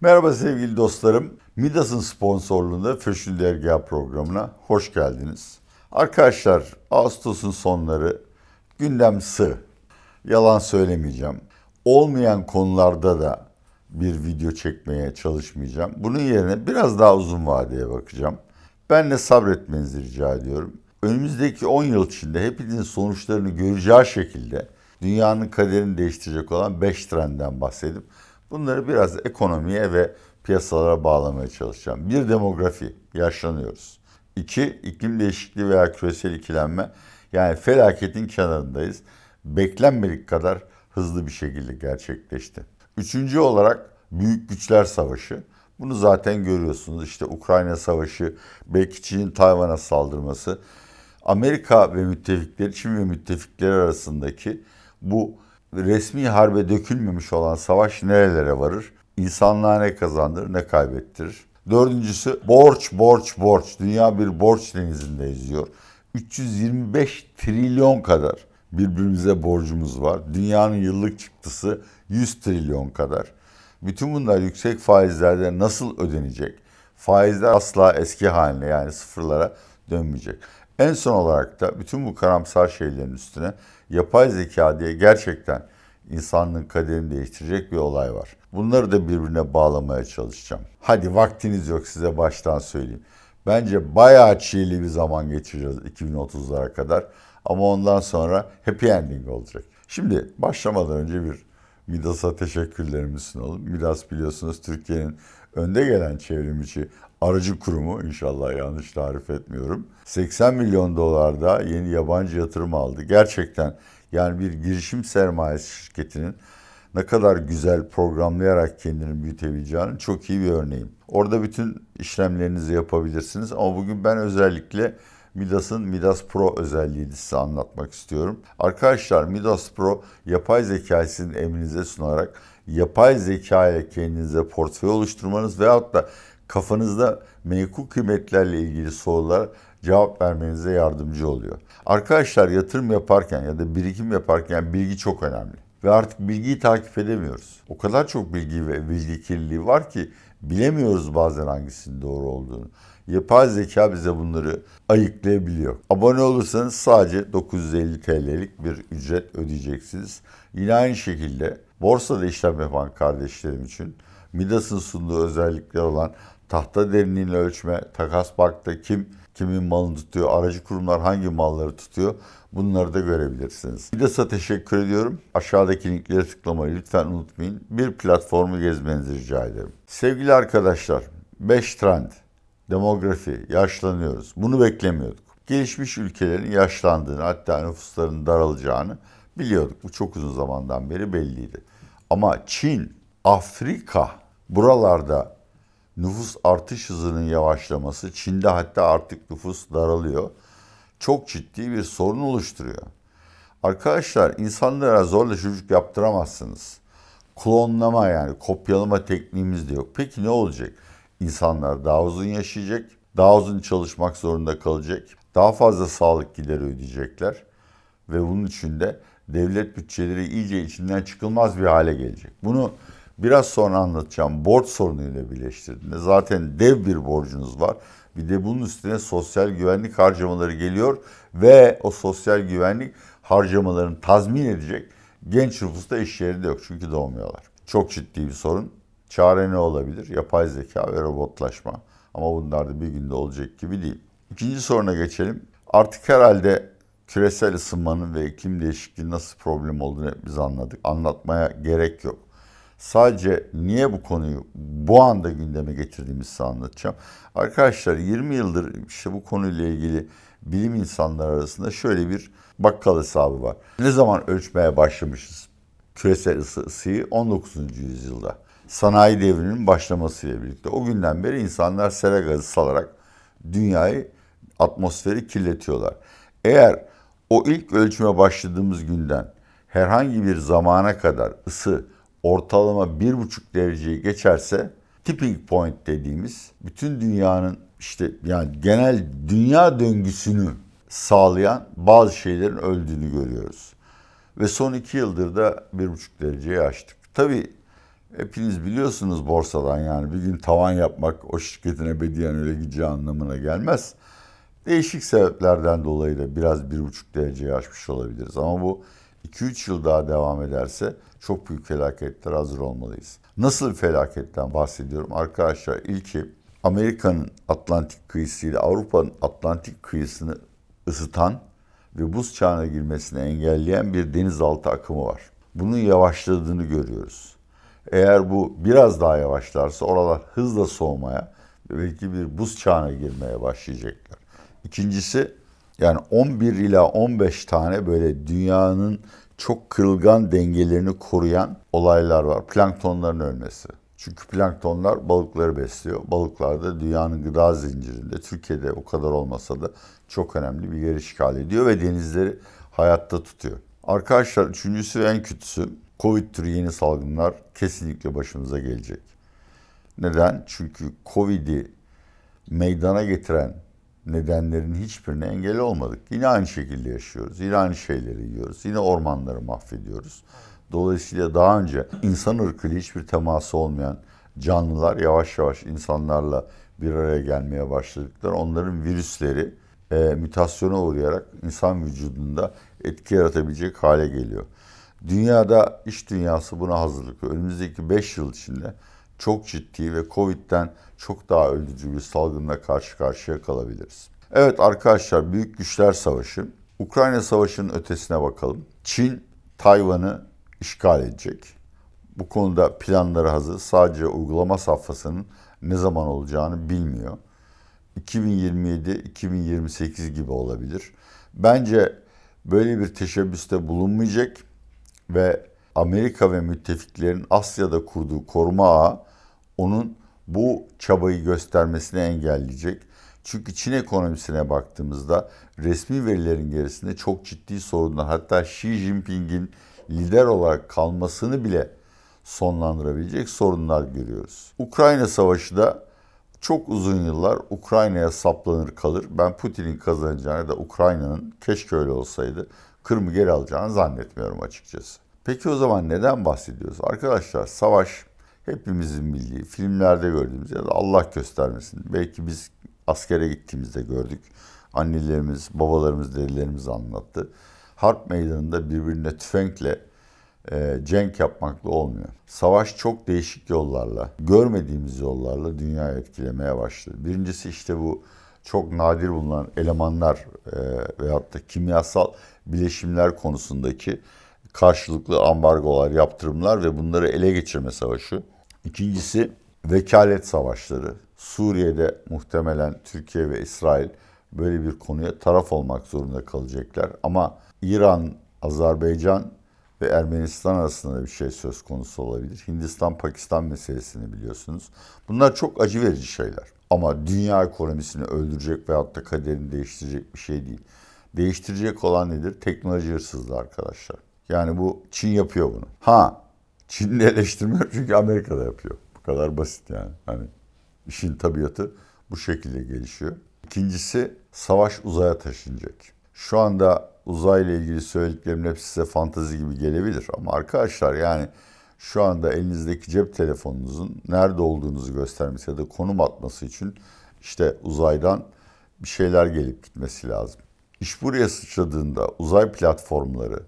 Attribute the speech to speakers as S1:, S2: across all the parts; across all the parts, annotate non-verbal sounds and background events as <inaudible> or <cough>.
S1: Merhaba sevgili dostlarım. Midas'ın sponsorluğunda Föşül Dergah programına hoş geldiniz. Arkadaşlar Ağustos'un sonları gündem sığ. Yalan söylemeyeceğim. Olmayan konularda da bir video çekmeye çalışmayacağım. Bunun yerine biraz daha uzun vadeye bakacağım. Ben de sabretmenizi rica ediyorum. Önümüzdeki 10 yıl içinde hepinizin sonuçlarını göreceği şekilde dünyanın kaderini değiştirecek olan 5 trendden bahsedip bunları biraz ekonomiye ve piyasalara bağlamaya çalışacağım. Bir demografi, yaşlanıyoruz. İki, iklim değişikliği veya küresel ikilenme yani felaketin kenarındayız. Beklenmedik kadar hızlı bir şekilde gerçekleşti. Üçüncü olarak büyük güçler savaşı. Bunu zaten görüyorsunuz. İşte Ukrayna savaşı, belki Çin'in Tayvan'a saldırması, Amerika ve müttefikleri, Çin ve müttefikleri arasındaki bu resmi harbe dökülmemiş olan savaş nerelere varır? İnsanlığa ne kazandırır, ne kaybettirir? Dördüncüsü borç, borç, borç. Dünya bir borç denizinde yüzüyor. 325 trilyon kadar birbirimize borcumuz var. Dünyanın yıllık çıktısı 100 trilyon kadar. Bütün bunlar yüksek faizlerde nasıl ödenecek? Faizler asla eski haline yani sıfırlara dönmeyecek. En son olarak da bütün bu karamsar şeylerin üstüne yapay zeka diye gerçekten insanlığın kaderini değiştirecek bir olay var. Bunları da birbirine bağlamaya çalışacağım. Hadi vaktiniz yok size baştan söyleyeyim. Bence bayağı çiğli bir zaman geçireceğiz 2030'lara kadar. Ama ondan sonra happy ending olacak. Şimdi başlamadan önce bir Midas'a teşekkürlerimi sunalım. Midas biliyorsunuz Türkiye'nin önde gelen çevrimiçi aracı kurumu inşallah yanlış tarif etmiyorum. 80 milyon dolarda yeni yabancı yatırım aldı. Gerçekten yani bir girişim sermayesi şirketinin ne kadar güzel programlayarak kendini büyütebileceğinin çok iyi bir örneğim. Orada bütün işlemlerinizi yapabilirsiniz ama bugün ben özellikle Midas'ın Midas Pro özelliğini size anlatmak istiyorum. Arkadaşlar Midas Pro yapay zeka sizin emrinize sunarak yapay zeka ile kendinize portföy oluşturmanız veyahut da kafanızda menkul kıymetlerle ilgili sorular cevap vermenize yardımcı oluyor. Arkadaşlar yatırım yaparken ya da birikim yaparken bilgi çok önemli. Ve artık bilgiyi takip edemiyoruz. O kadar çok bilgi ve bilgi kirliliği var ki bilemiyoruz bazen hangisinin doğru olduğunu. Yapay zeka bize bunları ayıklayabiliyor. Abone olursanız sadece 950 TL'lik bir ücret ödeyeceksiniz. Yine aynı şekilde borsada işlem yapan kardeşlerim için Midas'ın sunduğu özellikler olan tahta derinliğini ölçme, takas bankta kim kimin malını tutuyor, aracı kurumlar hangi malları tutuyor bunları da görebilirsiniz. Midas'a teşekkür ediyorum. Aşağıdaki linklere tıklamayı lütfen unutmayın. Bir platformu gezmenizi rica ederim. Sevgili arkadaşlar, 5 trend. Demografi, yaşlanıyoruz. Bunu beklemiyorduk. Gelişmiş ülkelerin yaşlandığını hatta nüfuslarının daralacağını biliyorduk. Bu çok uzun zamandan beri belliydi. Ama Çin, Afrika buralarda nüfus artış hızının yavaşlaması, Çin'de hatta artık nüfus daralıyor. Çok ciddi bir sorun oluşturuyor. Arkadaşlar insanlara zorla çocuk yaptıramazsınız. Klonlama yani kopyalama tekniğimiz de yok. Peki ne olacak? İnsanlar daha uzun yaşayacak, daha uzun çalışmak zorunda kalacak, daha fazla sağlık gideri ödeyecekler ve bunun için de devlet bütçeleri iyice içinden çıkılmaz bir hale gelecek. Bunu biraz sonra anlatacağım. Borç sorunuyla birleştirdiğinde zaten dev bir borcunuz var. Bir de bunun üstüne sosyal güvenlik harcamaları geliyor ve o sosyal güvenlik harcamalarını tazmin edecek genç nüfusta iş yeri de yok çünkü doğmuyorlar. Çok ciddi bir sorun. Çare ne olabilir? Yapay zeka ve robotlaşma. Ama bunlar da bir günde olacak gibi değil. İkinci soruna geçelim. Artık herhalde küresel ısınmanın ve iklim değişikliği nasıl problem olduğunu biz anladık. Anlatmaya gerek yok. Sadece niye bu konuyu bu anda gündeme getirdiğimizi anlatacağım. Arkadaşlar 20 yıldır işte bu konuyla ilgili bilim insanları arasında şöyle bir bakkal hesabı var. Ne zaman ölçmeye başlamışız küresel ısı, ısıyı? 19. yüzyılda. Sanayi devrinin başlamasıyla birlikte. O günden beri insanlar sera gazı salarak dünyayı, atmosferi kirletiyorlar. Eğer o ilk ölçüme başladığımız günden herhangi bir zamana kadar ısı ortalama 1,5 dereceyi geçerse tipping point dediğimiz bütün dünyanın işte yani genel dünya döngüsünü sağlayan bazı şeylerin öldüğünü görüyoruz. Ve son iki yıldır da 1,5 dereceyi aştık. Tabii Hepiniz biliyorsunuz borsadan yani bir gün tavan yapmak o şirketin ebediyen öyle gideceği anlamına gelmez. Değişik sebeplerden dolayı da biraz 1,5 dereceye aşmış olabiliriz. Ama bu 2-3 yıl daha devam ederse çok büyük felaketler hazır olmalıyız. Nasıl felaketten bahsediyorum? Arkadaşlar ilki Amerika'nın Atlantik kıyısıyla Avrupa'nın Atlantik kıyısını ısıtan ve buz çağına girmesini engelleyen bir denizaltı akımı var. Bunun yavaşladığını görüyoruz. Eğer bu biraz daha yavaşlarsa oralar hızla soğumaya ve belki bir buz çağına girmeye başlayacaklar. İkincisi yani 11 ila 15 tane böyle dünyanın çok kırılgan dengelerini koruyan olaylar var. Planktonların ölmesi. Çünkü planktonlar balıkları besliyor. Balıklar da dünyanın gıda zincirinde, Türkiye'de o kadar olmasa da çok önemli bir yer işgal ediyor ve denizleri hayatta tutuyor. Arkadaşlar üçüncüsü ve en kötüsü Covid türü yeni salgınlar kesinlikle başımıza gelecek. Neden? Çünkü Covid'i meydana getiren nedenlerin hiçbirine engel olmadık. Yine aynı şekilde yaşıyoruz. Yine aynı şeyleri yiyoruz. Yine ormanları mahvediyoruz. Dolayısıyla daha önce insan ırkıyla hiçbir teması olmayan canlılar yavaş yavaş insanlarla bir araya gelmeye başladıklar. Onların virüsleri e, mütasyona uğrayarak insan vücudunda etki yaratabilecek hale geliyor. Dünyada iş dünyası buna hazırlık. Önümüzdeki 5 yıl içinde çok ciddi ve Covid'den çok daha öldürücü bir salgınla karşı karşıya kalabiliriz. Evet arkadaşlar Büyük Güçler Savaşı. Ukrayna Savaşı'nın ötesine bakalım. Çin Tayvan'ı işgal edecek. Bu konuda planları hazır. Sadece uygulama safhasının ne zaman olacağını bilmiyor. 2027-2028 gibi olabilir. Bence böyle bir teşebbüste bulunmayacak ve Amerika ve müttefiklerin Asya'da kurduğu koruma ağı onun bu çabayı göstermesini engelleyecek. Çünkü Çin ekonomisine baktığımızda resmi verilerin gerisinde çok ciddi sorunlar hatta Xi Jinping'in lider olarak kalmasını bile sonlandırabilecek sorunlar görüyoruz. Ukrayna Savaşı da çok uzun yıllar Ukrayna'ya saplanır kalır. Ben Putin'in kazanacağını da Ukrayna'nın keşke öyle olsaydı Kırım'ı geri alacağını zannetmiyorum açıkçası. Peki o zaman neden bahsediyoruz? Arkadaşlar savaş hepimizin bildiği, filmlerde gördüğümüz ya da Allah göstermesin. Belki biz askere gittiğimizde gördük. Annelerimiz, babalarımız, derilerimiz anlattı. Harp meydanında birbirine tüfekle e, cenk yapmakla olmuyor. Savaş çok değişik yollarla, görmediğimiz yollarla dünyayı etkilemeye başladı. Birincisi işte bu çok nadir bulunan elemanlar e, veyahut da kimyasal bileşimler konusundaki karşılıklı ambargolar, yaptırımlar ve bunları ele geçirme savaşı. İkincisi vekalet savaşları. Suriye'de muhtemelen Türkiye ve İsrail böyle bir konuya taraf olmak zorunda kalacaklar. Ama İran, Azerbaycan ve Ermenistan arasında bir şey söz konusu olabilir. Hindistan-Pakistan meselesini biliyorsunuz. Bunlar çok acı verici şeyler. Ama dünya ekonomisini öldürecek veyahut da kaderini değiştirecek bir şey değil. Değiştirecek olan nedir? Teknoloji hırsızlığı arkadaşlar. Yani bu Çin yapıyor bunu. Ha Çin'i eleştirmiyor <laughs> çünkü Amerika'da yapıyor. Bu kadar basit yani. Hani işin tabiatı bu şekilde gelişiyor. İkincisi savaş uzaya taşınacak. Şu anda uzayla ilgili söylediklerimin hepsi size fantazi gibi gelebilir. Ama arkadaşlar yani şu anda elinizdeki cep telefonunuzun nerede olduğunuzu göstermesi ya da konum atması için işte uzaydan bir şeyler gelip gitmesi lazım. İş buraya sıçradığında uzay platformları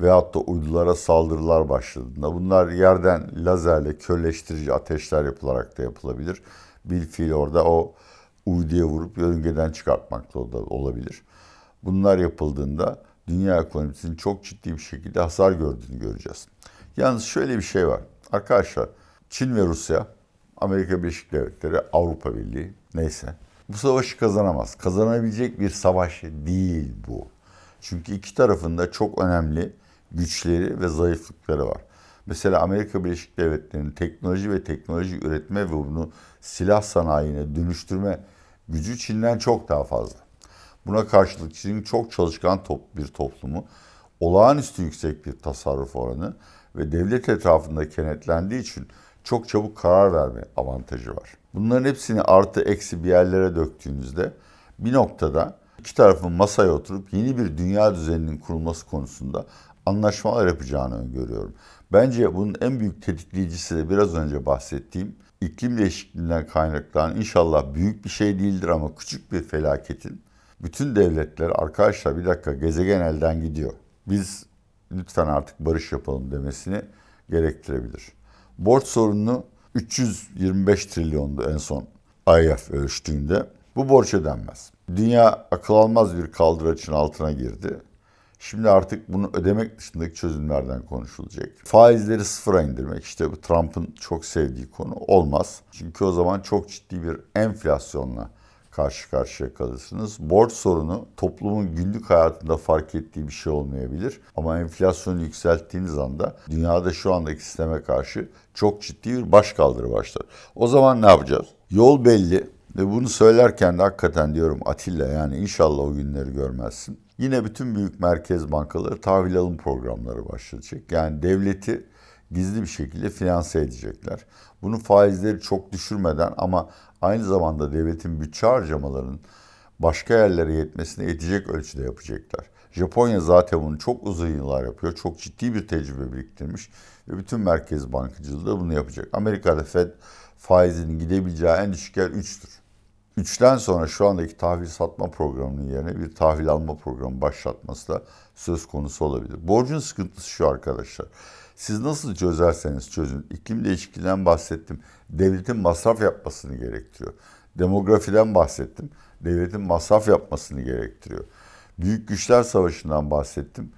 S1: veyahut da uydulara saldırılar başladığında bunlar yerden lazerle körleştirici ateşler yapılarak da yapılabilir. Bir fiil orada o uyduya vurup yörüngeden çıkartmakla da olabilir. Bunlar yapıldığında dünya ekonomisinin çok ciddi bir şekilde hasar gördüğünü göreceğiz. Yalnız şöyle bir şey var. Arkadaşlar Çin ve Rusya, Amerika Birleşik Devletleri, Avrupa Birliği neyse bu savaşı kazanamaz. Kazanabilecek bir savaş değil bu. Çünkü iki tarafında çok önemli güçleri ve zayıflıkları var. Mesela Amerika Birleşik Devletleri'nin teknoloji ve teknoloji üretme ve bunu silah sanayine dönüştürme gücü Çin'den çok daha fazla. Buna karşılık Çin'in çok çalışkan top, bir toplumu, olağanüstü yüksek bir tasarruf oranı ve devlet etrafında kenetlendiği için çok çabuk karar verme avantajı var. Bunların hepsini artı eksi bir yerlere döktüğünüzde bir noktada iki tarafın masaya oturup yeni bir dünya düzeninin kurulması konusunda anlaşmalar yapacağını öngörüyorum. Bence bunun en büyük tetikleyicisi de biraz önce bahsettiğim iklim değişikliğinden kaynaklanan inşallah büyük bir şey değildir ama küçük bir felaketin bütün devletler arkadaşlar bir dakika gezegen elden gidiyor. Biz lütfen artık barış yapalım demesini gerektirebilir. Borç sorununu 325 trilyondu en son IMF ölçtüğünde. Bu borç ödenmez. Dünya akıl almaz bir kaldıraçın altına girdi. Şimdi artık bunu ödemek dışındaki çözümlerden konuşulacak. Faizleri sıfıra indirmek işte bu Trump'ın çok sevdiği konu olmaz. Çünkü o zaman çok ciddi bir enflasyonla karşı karşıya kalırsınız. Borç sorunu toplumun günlük hayatında fark ettiği bir şey olmayabilir. Ama enflasyonu yükselttiğiniz anda dünyada şu andaki sisteme karşı çok ciddi bir başkaldırı başlar. O zaman ne yapacağız? Yol belli ve bunu söylerken de hakikaten diyorum Atilla yani inşallah o günleri görmezsin. Yine bütün büyük merkez bankaları tahvil alım programları başlayacak. Yani devleti gizli bir şekilde finanse edecekler. Bunun faizleri çok düşürmeden ama aynı zamanda devletin bütçe harcamalarının başka yerlere yetmesine yetecek ölçüde yapacaklar. Japonya zaten bunu çok uzun yıllar yapıyor. Çok ciddi bir tecrübe biriktirmiş ve bütün merkez bankacılığı da bunu yapacak. Amerika'da Fed faizinin gidebileceği en düşük yer 3'tür. 3'ten sonra şu andaki tahvil satma programının yerine bir tahvil alma programı başlatması da söz konusu olabilir. Borcun sıkıntısı şu arkadaşlar. Siz nasıl çözerseniz çözün. İklim değişikliğinden bahsettim. Devletin masraf yapmasını gerektiriyor. Demografiden bahsettim. Devletin masraf yapmasını gerektiriyor. Büyük güçler savaşından bahsettim.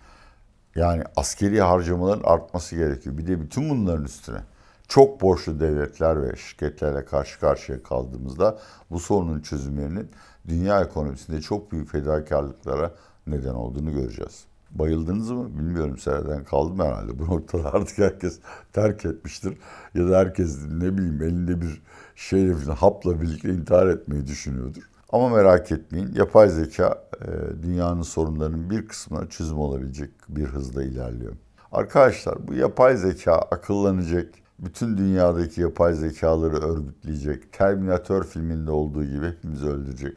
S1: Yani askeri harcamaların artması gerekiyor. Bir de bütün bunların üstüne çok borçlu devletler ve şirketlerle karşı karşıya kaldığımızda bu sorunun çözümlerinin dünya ekonomisinde çok büyük fedakarlıklara neden olduğunu göreceğiz. Bayıldınız mı bilmiyorum seneden kaldım herhalde. Bu noktada artık herkes terk etmiştir. Ya da herkes ne bileyim elinde bir şeyle hapla birlikte intihar etmeyi düşünüyordur. Ama merak etmeyin yapay zeka e, dünyanın sorunlarının bir kısmına çözüm olabilecek bir hızda ilerliyor. Arkadaşlar bu yapay zeka akıllanacak, bütün dünyadaki yapay zekaları örgütleyecek, Terminator filminde olduğu gibi hepimizi öldürecek.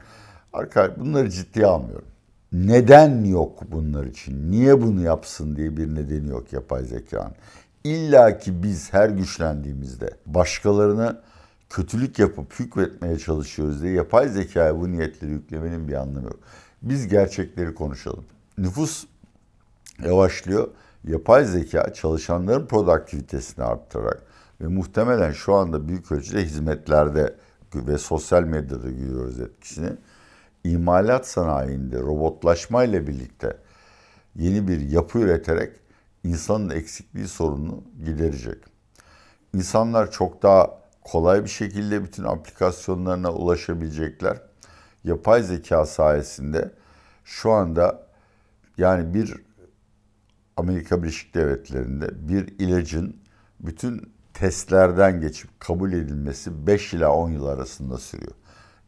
S1: Arkadaşlar bunları ciddiye almıyorum. Neden yok bunlar için? Niye bunu yapsın diye bir nedeni yok yapay zekanın. İlla ki biz her güçlendiğimizde başkalarına kötülük yapıp hükmetmeye çalışıyoruz diye yapay zekaya bu niyetleri yüklemenin bir anlamı yok. Biz gerçekleri konuşalım. Nüfus yavaşlıyor. Yapay zeka çalışanların produktivitesini arttırarak ve muhtemelen şu anda büyük ölçüde hizmetlerde ve sosyal medyada görüyoruz etkisini. İmalat sanayinde robotlaşma ile birlikte yeni bir yapı üreterek insanın eksikliği sorununu giderecek. İnsanlar çok daha kolay bir şekilde bütün aplikasyonlarına ulaşabilecekler. Yapay zeka sayesinde şu anda yani bir Amerika Birleşik Devletleri'nde bir ilacın bütün testlerden geçip kabul edilmesi 5 ila 10 yıl arasında sürüyor.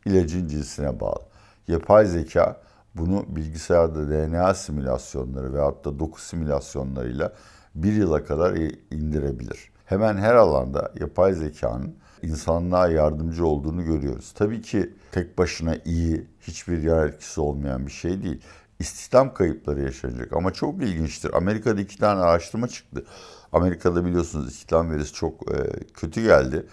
S1: İlacın cinsine bağlı. Yapay zeka bunu bilgisayarda DNA simülasyonları ve hatta doku simülasyonlarıyla bir yıla kadar indirebilir. Hemen her alanda yapay zekanın insanlığa yardımcı olduğunu görüyoruz. Tabii ki tek başına iyi, hiçbir yer etkisi olmayan bir şey değil. İstihdam kayıpları yaşanacak ama çok ilginçtir. Amerika'da iki tane araştırma çıktı. Amerika'da biliyorsunuz istihdam verisi çok e, kötü geldi.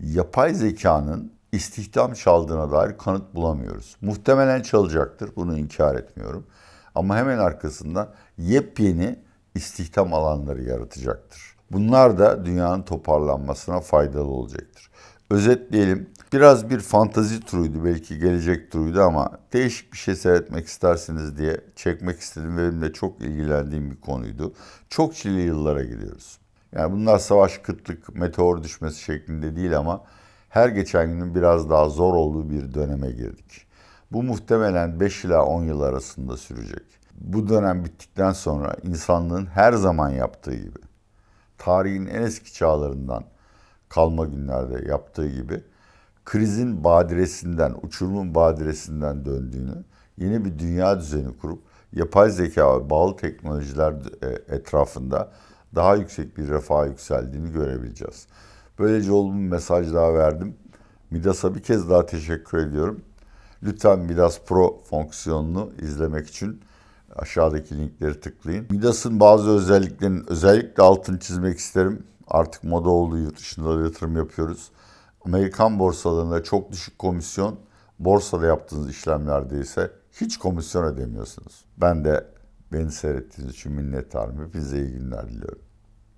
S1: Yapay zekanın istihdam çaldığına dair kanıt bulamıyoruz. Muhtemelen çalacaktır. Bunu inkar etmiyorum. Ama hemen arkasından yepyeni istihdam alanları yaratacaktır. Bunlar da dünyanın toparlanmasına faydalı olacaktır. Özetleyelim. Biraz bir fantazi turuydu belki gelecek turuydu ama değişik bir şey seyretmek istersiniz diye çekmek istedim ve benim de çok ilgilendiğim bir konuydu. Çok çile yıllara gidiyoruz. Yani bunlar savaş, kıtlık, meteor düşmesi şeklinde değil ama her geçen günün biraz daha zor olduğu bir döneme girdik. Bu muhtemelen 5 ila 10 yıl arasında sürecek. Bu dönem bittikten sonra insanlığın her zaman yaptığı gibi, tarihin en eski çağlarından kalma günlerde yaptığı gibi krizin badiresinden, uçurumun badiresinden döndüğünü, yeni bir dünya düzeni kurup yapay zeka ve bağlı teknolojiler e, etrafında daha yüksek bir refah yükseldiğini görebileceğiz. Böylece olumlu bir mesaj daha verdim. Midas'a bir kez daha teşekkür ediyorum. Lütfen Midas Pro fonksiyonunu izlemek için Aşağıdaki linkleri tıklayın. Midas'ın bazı özelliklerinin özellikle altını çizmek isterim. Artık moda oldu yurt dışında da yatırım yapıyoruz. Amerikan borsalarında çok düşük komisyon, borsada yaptığınız işlemlerde ise hiç komisyon ödemiyorsunuz. Ben de beni seyrettiğiniz için minnettarım. Hepinize iyi günler diliyorum.